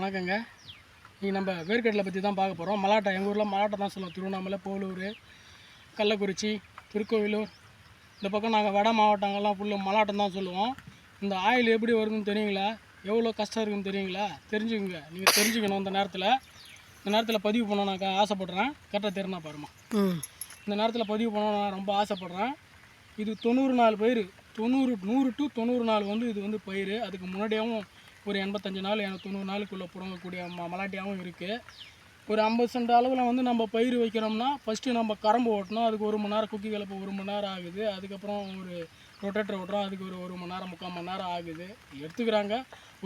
வணக்கங்க. இன்றைக்கி நம்ம வேர்க்கடலை பற்றி தான் பார்க்க போகிறோம் மலாட்டை எங்கள் ஊரில் மலாட்டை தான் சொல்லுவோம் திருவண்ணாமலை போலூர் கள்ளக்குறிச்சி திருக்கோவிலூர். இந்த பக்கம் நாங்கள் வட மாவட்டங்கள்லாம் ஃபுல்லு மலாட்டம் தான் சொல்லுவோம். இந்த ஆயில் எப்படி வருதுன்னு தெரியுங்களா? எவ்வளோ கஷ்டம் இருக்குன்னு தெரியுங்களா? தெரிஞ்சுக்கங்க. நீங்கள் தெரிஞ்சுக்கணும் இந்த நேரத்தில். இந்த நேரத்தில் பதிவு பண்ண நான் க- ஆசைப்பட்றேன். கரெக்டாக தெரினா பாருமா இந்த நேரத்தில் பதிவு பண்ண நான் ரொம்ப ஆசைப்பட்றேன். இது தொண்ணூறு நாள் பயிர் தொண்ணூறு நூறு டு தொண்ணூறு நாள் வந்து இது வந்து பயிர் அதுக்கு முன்னாடியாகவும் ஒரு எண்பத்தஞ்சு நாள் எனக்கு தொண்ணூறு நாளுக்குள்ளே புடங்கக்கூடிய ம மலாட்டியாகவும் இருக்குது ஒரு ஐம்பது சென்ட் அளவில் வந்து நம்ம பயிர் வைக்கிறோம்னா ஃபஸ்ட்டு நம்ம கரம்பு ஓட்டணும். அதுக்கு ஒரு மணி நேரம் குக்கி கலப்பு ஒரு மணி நேரம் ஆகுது. அதுக்கப்புறம் ஒரு ரொட்டேட்டர் ஓட்டுறோம். அதுக்கு ஒரு ஒரு மணி நேரம் முக்கால் மணி நேரம் ஆகுது. எடுத்துக்கிறாங்க.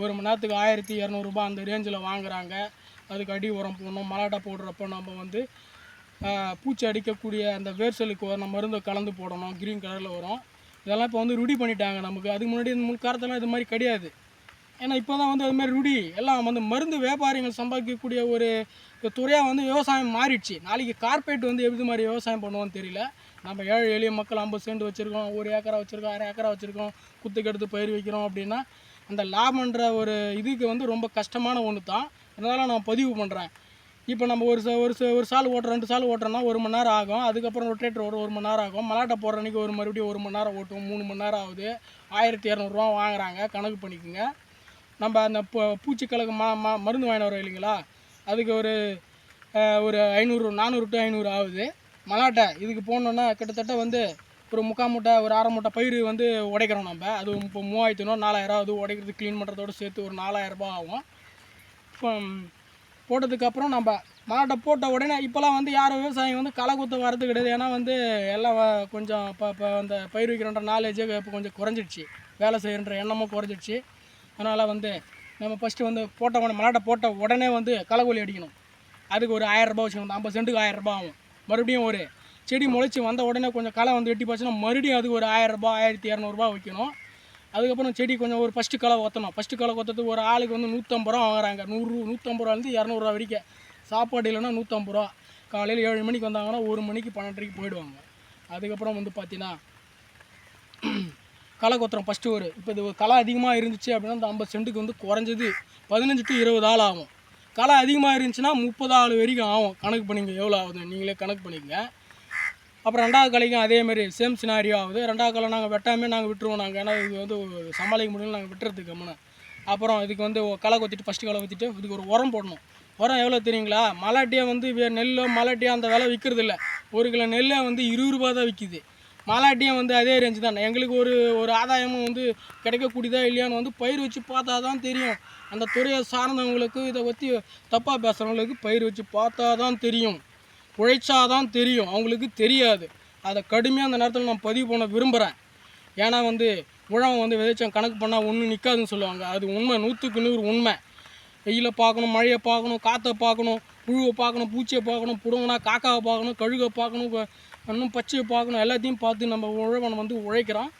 ஒரு மணி நேரத்துக்கு ஆயிரத்தி இரநூறுபா அந்த ரேஞ்சில் வாங்குறாங்க. அதுக்கு அடி உரம் போடணும் மலாட்டா போடுறப்ப நம்ம வந்து பூச்சி அடிக்கக்கூடிய அந்த வேர்சலுக்கு வர மருந்து கலந்து போடணும். க்ரீன் கலரில் வரும். இதெல்லாம் இப்போ வந்து ரூடி பண்ணிட்டாங்க நமக்கு. அதுக்கு முன்னாடி இந்த முன்காலத்தெல்லாம் இது மாதிரி கிடையாது. ஏன்னா இப்போ தான் வந்து அது மாதிரி ரூடி எல்லாம் வந்து மருந்து வியாபாரிகள் சம்பாதிக்கக்கூடிய ஒரு துறையாக வந்து விவசாயம் மாறிடுச்சு. நாளைக்கு கார்பரேட் வந்து எப்படி மாதிரி விவசாயம் பண்ணுவோன்னு தெரியல. நம்ம ஏழை எளிய மக்கள் ஐம்பது சென்ட் வச்சுருக்கோம் ஒரு ஏக்கரா வச்சுருக்கோம் அரை ஏக்கரா வச்சுருக்கோம் குத்துக்கு எடுத்து பயிர் வைக்கிறோம் அப்படின்னா அந்த லாபன்ற ஒரு இதுக்கு வந்து ரொம்ப கஷ்டமான ஒன்று தான் இருந்தாலும் நான் பதிவு பண்ணுறேன் இப்போ நம்ம ஒரு ச- ஒரு ச- ஒரு சால் ஓட்டுறோம் ரெண்டு சால் ஓட்டுறோம்னா ஒரு மணி நேரம் ஆகும். அதுக்கப்புறம் ரொட்டேட்டர் ஒரு ஒரு மணி நேரம் ஆகும். மலாட்டை போடுற அன்றைக்கி ஒரு மறுபடியும் ஒரு மணி நேரம் ஓட்டும். மூணு மணி நேரம் ஆகுது. ஆயிரத்தி இரநூறுவா வாங்குறாங்க. கணக்கு பண்ணிக்கோங்க. நம்ம அந்த பூ- பூச்சிக்கலக்கு ம ம மருந்து வாங்கிட்டு வரோம் இல்லைங்களா? அதுக்கு ஒரு ஒரு ஐநூறு நானூறு டு ஐநூறு ஆகுது. மலாட்டை இதுக்கு போடணுன்னா கிட்டத்தட்ட வந்து ஒரு முக்கால் மூட்டை ஒரு அரை மூட்டை பயிர் வந்து உடைக்கிறோம் நம்ம. அது இப்போ மூவாயிரத்தி நூறு நாலாயிரம் அது உடைக்கிறது க்ளீன் பண்ணுறதோடு சேர்த்து ஒரு நாலாயிரரூபா ஆகும். இப்போ போட்டதுக்கப்புறம் நம்ம மாட்டை போட்ட உடனே இப்போலாம் வந்து யாரும் விவசாயம் வந்து களை குத்த வரது கிடையாது. ஏன்னா வந்து எல்லாம் கொஞ்சம் இப்போ இப்போ அந்த பயிர் வைக்கிறன்ற நாலேஜே இப்போ கொஞ்சம் குறைஞ்சிடுச்சு. வேலை செய்யன்ற எண்ணமும் குறைஞ்சிடுச்சு. அதனால் வந்து நம்ம ஃபஸ்ட்டு வந்து போட்ட உடனே மலாட்டை போட்ட உடனே வந்து களைக்கொல்லி அடிக்கணும். அதுக்கு ஒரு ஆயிரம் ரூபாய் வச்சுக்கணும். ஐம்பது சென்ட்டுக்கு ஆயிரம் ஆகும். மறுபடியும் ஒரு செடி முளைச்சி வந்த உடனே கொஞ்சம் களை வந்து வெட்டி போச்சுன்னா மறுபடியும் அதுக்கு ஒரு ஆயரரூபா ஆயிரத்தி இரநூறுபா வைக்கணும். அதுக்கப்புறம் செடி கொஞ்சம் ஒரு ஃபஸ்ட்டு களை ஒத்தணும் ஃபஸ்ட்டு களை ஒத்தத்துக்கு ஒரு ஆளுக்கு வந்து நூற்றம்பது ரூபா வாங்குறாங்க. நூறு நூற்றம்பது ரூபாலேருந்து இரநூறுவா வரைக்கும். சாப்பாடு இல்லைன்னா நூற்றம்பது ரூபா. காலையில் ஏழு மணிக்கு வந்தாங்கன்னா ஒரு மணிக்கு பன்னெண்டரைக்கு போயிடுவாங்க. அதுக்கப்புறம் வந்து பார்த்தீங்கன்னா களை கொத்துறோம் ஃபஸ்ட்டு ஒரு. இப்போ இது களை அதிகமாக இருந்துச்சு அப்படின்னா அந்த ஐம்பது சென்ட்டுக்கு வந்து குறைஞ்சது பதினஞ்சு டு இருபது ஆள் ஆகும். களை அதிகமாக இருந்துச்சுன்னா முப்பது ஆள் வரைக்கும் ஆகும். கணக்கு பண்ணிங்க எவ்வளோ ஆகுது நீங்களே கணக்கு பண்ணிக்கங்க. அப்புறம் ரெண்டாவது கலைக்கும் அதேமாரி சேம் சினாரியோ ஆகுது. ரெண்டாவது கலை நாங்கள் வெட்டாமே நாங்கள் விட்டுருவோம் நாங்கள் ஏன்னா இது வந்து சமாளிக்க முடியும் நாங்கள் விட்டுறதுக்கு கம்முன்னு அப்புறம் இதுக்கு வந்து களை கொத்திட்டு ஃபஸ்ட்டு களை கொத்திட்டு இதுக்கு ஒரு உரம் போடணும். உரம் எவ்வளோ தெரியுங்களா? மலாட்டியாக வந்து வே- நெல்லோ மலாட்டியாக அந்த விலை விற்கிறது இல்லை ஒரு கிலோ நெல்லே வந்து இருபது ரூபா தான் விற்கிது மலாட்டியும் வந்து அதே ரேஞ்சு தான். எங்களுக்கு ஒரு ஒரு ஆதாயமும் வந்து கிடைக்கக்கூடியதா இல்லையான்னு வந்து பயிர் வச்சு பார்த்தா தான் தெரியும். அந்த துறையை சார்ந்தவங்களுக்கு இதை பற்றி தப்பாக பேசுகிறவங்களுக்கு பயிர் வச்சு பார்த்தா தான் தெரியும். உழைச்சாதான் தெரியும். அவங்களுக்கு தெரியாது. அதை கடுமையாக அந்த நேரத்தில் நான் பதிவு பண்ண விரும்புகிறேன் ஏன்னா வந்து உழவன் வந்து விதைச்சம் கணக்கு பண்ணால் ஒன்றும் நிற்காதுன்னு சொல்லுவாங்க. அது உண்மை. நூற்றுக்கு நூறு உண்மை. வெயிலை பார்க்கணும் மழையை பார்க்கணும் காற்றை பார்க்கணும் புழுவை பார்க்கணும் பூச்சியை பார்க்கணும் புடுங்கினா காக்காவை பார்க்கணும் கழுகை பார்க்கணும் இன்னும் பச்சையை பார்க்கணும் எல்லாத்தையும் பார்த்து நம்ம உழவன் வந்து உழைக்கிறான்.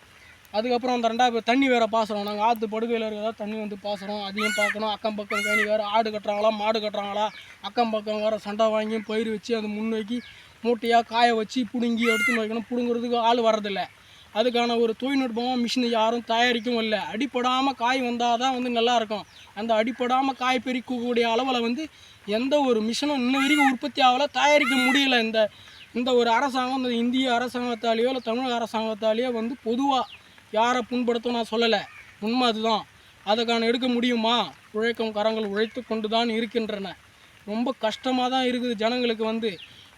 அதுக்கப்புறம் அந்த ரெண்டாவது தண்ணி வேறு பாசுகிறோம் நாங்கள் ஆற்று படுகையில் இருக்கிறதா தண்ணி வந்து பாசுகிறோம் அதையும் பார்க்கணும் அக்கம் பக்கம் தண்ணி வேறு ஆடு கட்டுறாங்களா மாடு கட்டுறாங்களா அக்கம் பக்கம் வேறு சண்டை வாங்கி பயிர் வச்சு அதை முன்னோக்கி மூட்டையாக காய வச்சு பிடுங்கி எடுத்துன்னு வைக்கணும். பிடுங்குறதுக்கு ஆள் வர்றதில்லை. அதுக்கான ஒரு தொழில்நுட்பமாக மிஷினை யாரும் தயாரிக்கவும் இல்லை. அடிப்படாமல் காய் வந்தால் தான் வந்து நல்லா இருக்கும் அந்த அடிப்படாமல் காய் பெருக்கக்கூடிய அளவில் வந்து எந்த ஒரு மிஷினும் இன்ன வரைக்கும் உற்பத்தி ஆகலை தயாரிக்க முடியல. இந்த இந்த ஒரு அரசாங்கம் இந்த இந்திய அரசாங்கத்தாலேயோ இல்லை தமிழக அரசாங்கத்தாலேயோ வந்து பொதுவாக யாரை புண்படுத்தும் நான் சொல்லலை. உண்மை அதுதான். அதுக்கான எடுக்க முடியுமா? உழைக்கும் கரங்கள் உழைத்து கொண்டு தான் இருக்கின்றன. ரொம்ப கஷ்டமாக தான் இருக்குது ஜனங்களுக்கு வந்து.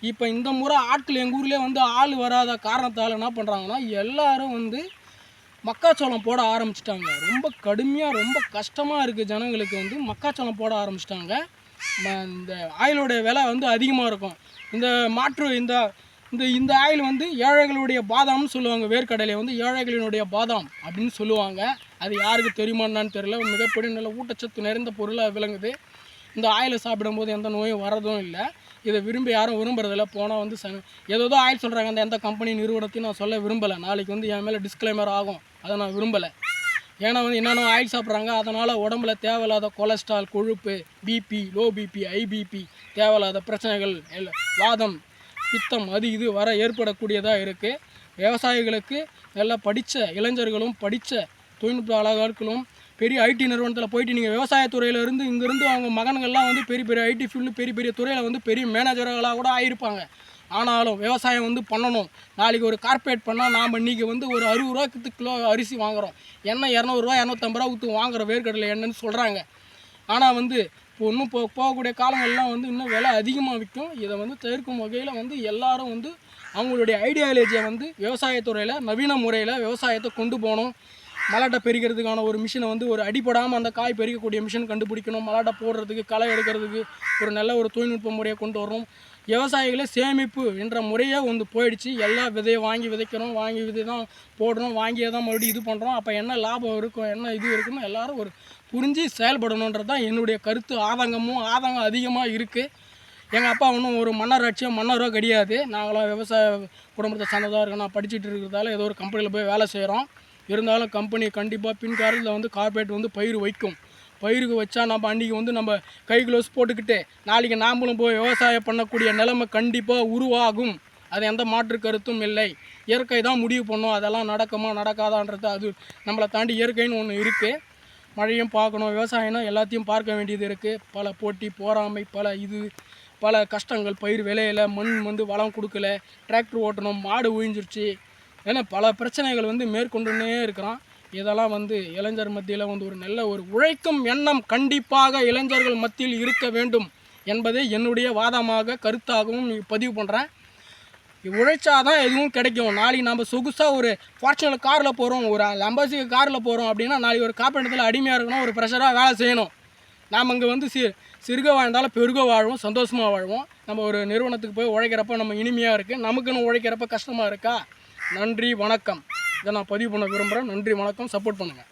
இப்போ இந்த முறை ஆட்கள் எங்கள் ஊர்லேயே வந்து ஆள் வராத காரணத்தால் என்ன பண்ணுறாங்கன்னா எல்லோரும் வந்து மக்காச்சோளம் போட ஆரம்பிச்சிட்டாங்க. ரொம்ப கடுமையாக ரொம்ப கஷ்டமாக இருக்குது ஜனங்களுக்கு வந்து மக்காச்சோளம் போட ஆரம்பிச்சிட்டாங்க. இந்த ஆயிலுடைய விலை வந்து அதிகமாக இருக்கும். இந்த மாற்று இந்த இந்த இந்த ஆயில் வந்து ஏழைகளுடைய பாதாம்னு சொல்லுவாங்க. வேர்க்கடலையை வந்து ஏழைகளினுடைய பாதாம் அப்படின்னு சொல்லுவாங்க. அது யாருக்கு தெரியுமான்னு தெரியல. மிகப்பெரிய நல்ல ஊட்டச்சத்து நிறைந்த பொருளாக விளங்குது. இந்த ஆயிலை சாப்பிடும்போது எந்த நோயும் வரதும் இல்லை. இதை விரும்பி யாரும் விரும்புறதில்ல. போனால் வந்து ச ஏதோ ஆயில் சொல்கிறாங்க அந்த எந்த கம்பெனி நிறுவனத்தையும் நான் சொல்ல விரும்பலை. நாளைக்கு வந்து என் மேலே டிஸ்க்ளைமர் ஆகும். அதை நான் விரும்பலை. ஏன்னா வந்து என்னென்ன ஆயில் சாப்பிட்றாங்க? அதனால் உடம்புல தேவையில்லாத கொலஸ்ட்ரால் கொழுப்பு பிபி லோ பிபி ஐபிபி தேவையில்லாத பிரச்சனைகள் வாதம் பித்தம் அது இது வர ஏற்படக்கூடியதாக இருக்குது விவசாயிகளுக்கு நல்லா படித்த இளைஞர்களும் படித்த தொழில்நுட்ப அழகாட்களும் பெரிய ஐடி நிறுவனத்தில் போயிட்டு நீங்கள் விவசாயத்துறையில் இருந்து இங்கேருந்து அவங்க மகன்கள்லாம் வந்து பெரிய பெரிய ஐடி ஃபீல்டு பெரிய பெரிய துறையில் வந்து பெரிய மேனேஜர்களாக கூட ஆகியிருப்பாங்க ஆனாலும் விவசாயம் வந்து பண்ணணும். நாளைக்கு ஒரு கார்ப்பரேட் பண்ணால் நாம் இன்றைக்கி வந்து ஒரு அறுபது ரூபாய்க்கு கிலோ அரிசி வாங்குறோம். எண்ணெய் இரநூறுவா இரநூத்தம்பது ரூபா ஊற்று வாங்குற வேர்க்கடலை எண்ணெய்னு சொல்கிறாங்க ஆனால் வந்து இப்போ இன்னும் போ போகக்கூடிய காலங்கள்லாம் வந்து இன்னும் விலை அதிகமாக விற்கும். இதை வந்து தவிர்க்கும் வகையில் வந்து எல்லாரும் வந்து அவங்களுடைய ஐடியாலஜியை வந்து விவசாயத்துறையில் நவீன முறையில் விவசாயத்தை கொண்டு போகணும். மலாட்டை பெருக்கிறதுக்கான ஒரு மிஷினை வந்து ஒரு அடிப்படாமல் அந்த காய் பெருக்கக்கூடிய மிஷின் கண்டுபிடிக்கணும். மலாட்டை போடுறதுக்கு களை எடுக்கிறதுக்கு ஒரு நல்ல ஒரு தொழில்நுட்ப முறையை கொண்டு வரணும் விவசாயிகளே சேமிப்பு என்ற முறையே வந்து போயிடுச்சு. எல்லா விதையை வாங்கி விதைக்கிறோம். வாங்கி விதை தான் போடுறோம். வாங்கியே தான் மறுபடியும் இது பண்ணுறோம் அப்போ என்ன லாபம் இருக்கும்? என்ன இது இருக்குன்னு எல்லாரும் ஒரு புரிஞ்சு செயல்படணுன்றது தான் என்னுடைய கருத்து. ஆதங்கமும் ஆதங்கம் அதிகமாக இருக்குது எங்கள் அப்பா ஒன்றும் ஒரு மன்னராட்சியோ மன்னரோ கிடையாது. நாங்களாம் விவசாய குடும்பத்தை சார்ந்ததாக இருக்கோம் நான் படிச்சுட்டு இருக்கிறதால ஏதோ ஒரு கம்பெனியில் போய் வேலை செய்கிறோம் இருந்தாலும் கம்பெனி கண்டிப்பாக பின்காலத்தில் வந்து கார்பரேட் வந்து பயிர் வைக்கும். பயிருக்கு வச்சா நம்ம அன்றைக்கி வந்து நம்ம கை க்ளவுஸ் போட்டுக்கிட்டு நாளைக்கு நாம்பளும் போய் விவசாயம் பண்ணக்கூடிய நிலைமை கண்டிப்பாக உருவாகும். அது எந்த மாற்று கருத்தும் இல்லை. இயற்கை தான் முடிவு பண்ணும். அதெல்லாம் நடக்குமா நடக்காதான்றது அது நம்மளை தாண்டி இயற்கைன்னு ஒன்று இருக்குது மழையும் பார்க்கணும் விவசாயம்னா எல்லாத்தையும் பார்க்க வேண்டியது இருக்குது பல போட்டி போராமை பல இது பல கஷ்டங்கள். பயிர் விளையல மண் வந்து வளம் கொடுக்கல. டிராக்டர் ஓட்டணும் மாடு உழிஞ்சிருச்சு ஏன்னா பல பிரச்சனைகள் வந்து மேற்கொண்டுன்னே இருக்கிறான். இதெல்லாம் வந்து இளைஞர் மத்தியில் வந்து ஒரு நல்ல ஒரு உழைக்கும் எண்ணம் கண்டிப்பாக இளைஞர்கள் மத்தியில் இருக்க வேண்டும் என்பதே என்னுடைய வாதமாக கருத்தாகவும் பதிவு பண்ணுறேன் உழைச்சாதான் எதுவும் கிடைக்கும். நாளைக்கு நம்ம சொகுசாக ஒரு ஃபார்ச்சுனர் காரில் போகிறோம் ஒரு லம்பஸுக்கு காரில் போகிறோம் அப்படின்னா நாளைக்கு ஒரு காப்பீடத்தில் அடிமையாக இருக்கணும் ஒரு ப்ரெஷராக வேலை செய்யணும். நாம் இங்கே வந்து சி சிறுக வாழ்ந்தாலும் பெருக வாழ்வோம் சந்தோஷமாக வாழ்வோம். நம்ம ஒரு நிறுவனத்துக்கு போய் உழைக்கிறப்ப நம்ம இனிமையாக இருக்குது நமக்குன்னு உழைக்கிறப்ப கஷ்டமாக இருக்கா? நன்றி வணக்கம். இதை நான் பதிவு பண்ண விரும்புகிறேன் நன்றி வணக்கம். சப்போர்ட் பண்ணுங்கள்